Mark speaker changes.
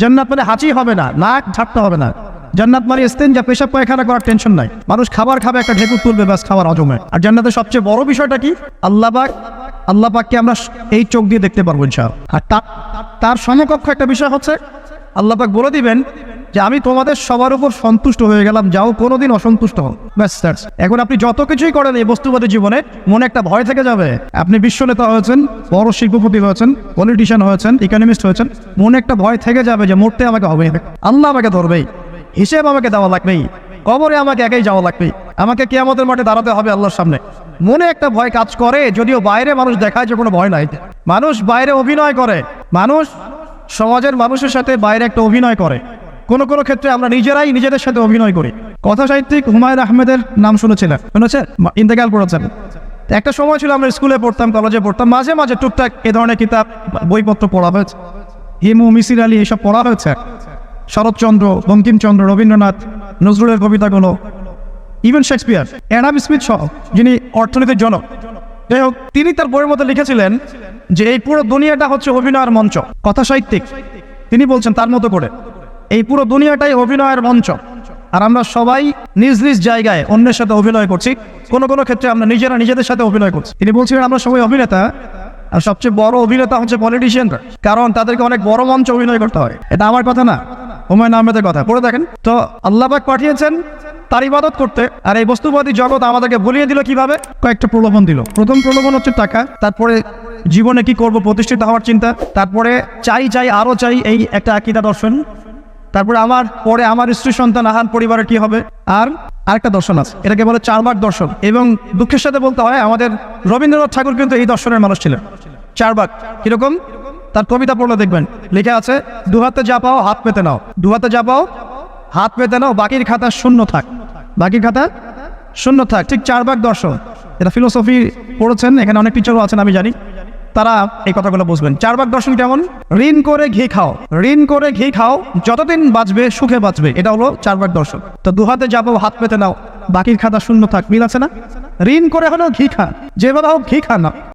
Speaker 1: জান্নাত মানে হাঁচি হবে না, নাক ঝাপটা হবে না। জান্নাত মানে স্তেন যা পেশাব পায়খানা করার টেনশন নাই। মানুষ খাবার খাবে, একটা ঢেকুর তুলবে, ব্যাস খাবার হজমে আর জান্নাতের সবচেয়ে বড় বিষয়টা কি? আল্লাহ পাক, আল্লাহ পাককে আমরা এই চোখ দিয়ে দেখতে পারব ইনশাআল্লাহ। আর তার সমকক্ষ একটা বিষয় হচ্ছে, আল্লাহ পাক বলে দিবেন যে আমি তোমাদের সবার উপর সন্তুষ্ট হয়ে গেলাম, যাও কোনোদিন অসন্তুষ্ট হন ব্যাস এখন আপনি যত কিছুই করেন এই বস্তুবাদী জীবনে, মনে একটা ভয় থেকে যাবে। আপনি বিশ্ব নেতা হয়েছেন, বড় শিল্পপতি হয়েছেন পলিটিশিয়ান হয়েছেন ইকোনমিস্ট হয়েছেন, মনে একটা ভয় থেকে যাবে যে মরতে আমাকে হবে। আল্লাহ আমাকে ধরবেই, হিসেব আমাকে দেওয়া লাগবেই, কবরে আমাকে একাই যাওয়া লাগবে, আমাকে কেয়ামতের মাঠে দাঁড়াতে হবে আল্লাহর সামনে। মনে একটা ভয় কাজ করে, যদিও বাইরে মানুষ দেখায় যে কোনো ভয় নাই। মানুষ বাইরে অভিনয় করে, মানুষ সমাজের মানুষের সাথে বাইরে একটা অভিনয় করে। কোনো কোনো ক্ষেত্রে আমরা নিজেরাই নিজেদের সাথে অভিনয় করি। কথা সাহিত্যিক হুমায়ুন আহমেদের নাম শুনেছিলেন। শুনেছেন? ইন্তেকাল করেছেন একটা সময় ছিল আমরা স্কুলে পড়তাম, কলেজে পড়তাম, মাঝে মাঝে টুকটাক এ ধরনের কিতাব, বইপত্র পড়া হয়েছে। হিমু, মিসির আলী এসব পড়া হয়েছে। শরৎচন্দ্র, বঙ্কিমচন্দ্র, রবীন্দ্রনাথ, নজরুলের কবিতাগুলো ইভেন শেক্সপিয়ার অ্যাডাম স্মিথ সহ, যিনি অর্থনীতির জনক। যাই হোক, তিনি তার বইয়ের মধ্যে লিখেছিলেন যে, এই পুরো দুনিয়াটা হচ্ছে অভিনয়ের মঞ্চ। কথা সাহিত্যিক তিনি বলছেন তার মতো করে। এই পুরো দুনিয়াটাই অভিনয়ের মঞ্চ। আর আমরা সবাই নিজ নিজ জায়গায় অন্যের সাথে অভিনয় করছি। কোনো কোনো ক্ষেত্রে আমরা নিজেরা নিজেদের সাথে অভিনয় করছি। তিনি বলছিলেন, আমরা সবাই অভিনেতা। আর সবচেয়ে বড় অভিনেতা হচ্ছে পলিটিশিয়ানরা কারণ তাদেরকে অনেক বড় মঞ্চ অভিনয় করতে হয়। এটা আমার কথা না। হুমায়ুন আহমেদের কথা। পড়ে দেখেন। তো আল্লাহবাক পাঠিয়েছেন তার ইবাদত করতে। আর এই বস্তুবাদী জগৎ আমাদেরকে ভুলিয়ে দিল কীভাবে? কয়েকটা প্রলোভন দিল। প্রথম প্রলোভন হচ্ছে টাকা। তারপরে জীবনে কি করব প্রতিষ্ঠিত হওয়ার চিন্তা। তারপরে চাই চাই, আরও চাই এই একটা আকিদা দর্শন। তারপরে আমার পরে আমার স্ত্রী সন্তান আহান পরিবারের কি হবে? আর আরেকটা দর্শন আছে। এটাকে বলে চারবার দর্শন। এবং দুঃখের সাথে বলতে হয়, আমাদের রবীন্দ্রনাথ ঠাকুর কিন্তু এই দর্শনের মানুষ ছিলেন। চারবাগ কীরকম? তার কবিতা পড়লে দেখবেন। লেখা আছে দু হাতে যা পাও, হাত পেতে নাও। দু হাতে যা পাও, হাত পেতে নাও, বাকির খাতা শূন্য থাক। বাকির খাতা শূন্য থাক। ঠিক চার ভাগ দর্শন। এটা ফিলোসফি পড়েছেন, এখানে অনেক টিচারও আছেন, আমি জানি। তারা এই কথাগুলো বুঝবেন। চার ভাগ দর্শন কেমন? ঋণ করে ঘি খাও। ঋণ করে ঘি খাও, যতদিন বাঁচবে, সুখে বাঁচবে। এটা হলো চার ভাগ দর্শন। তো দু হাতে যাব হাত পেতে নাও। বাকির খাতা শূন্য থাক, মিল আছে না? ঋণ করে হলো ঘি খা। যেভাবে হোক, ঘি খা না।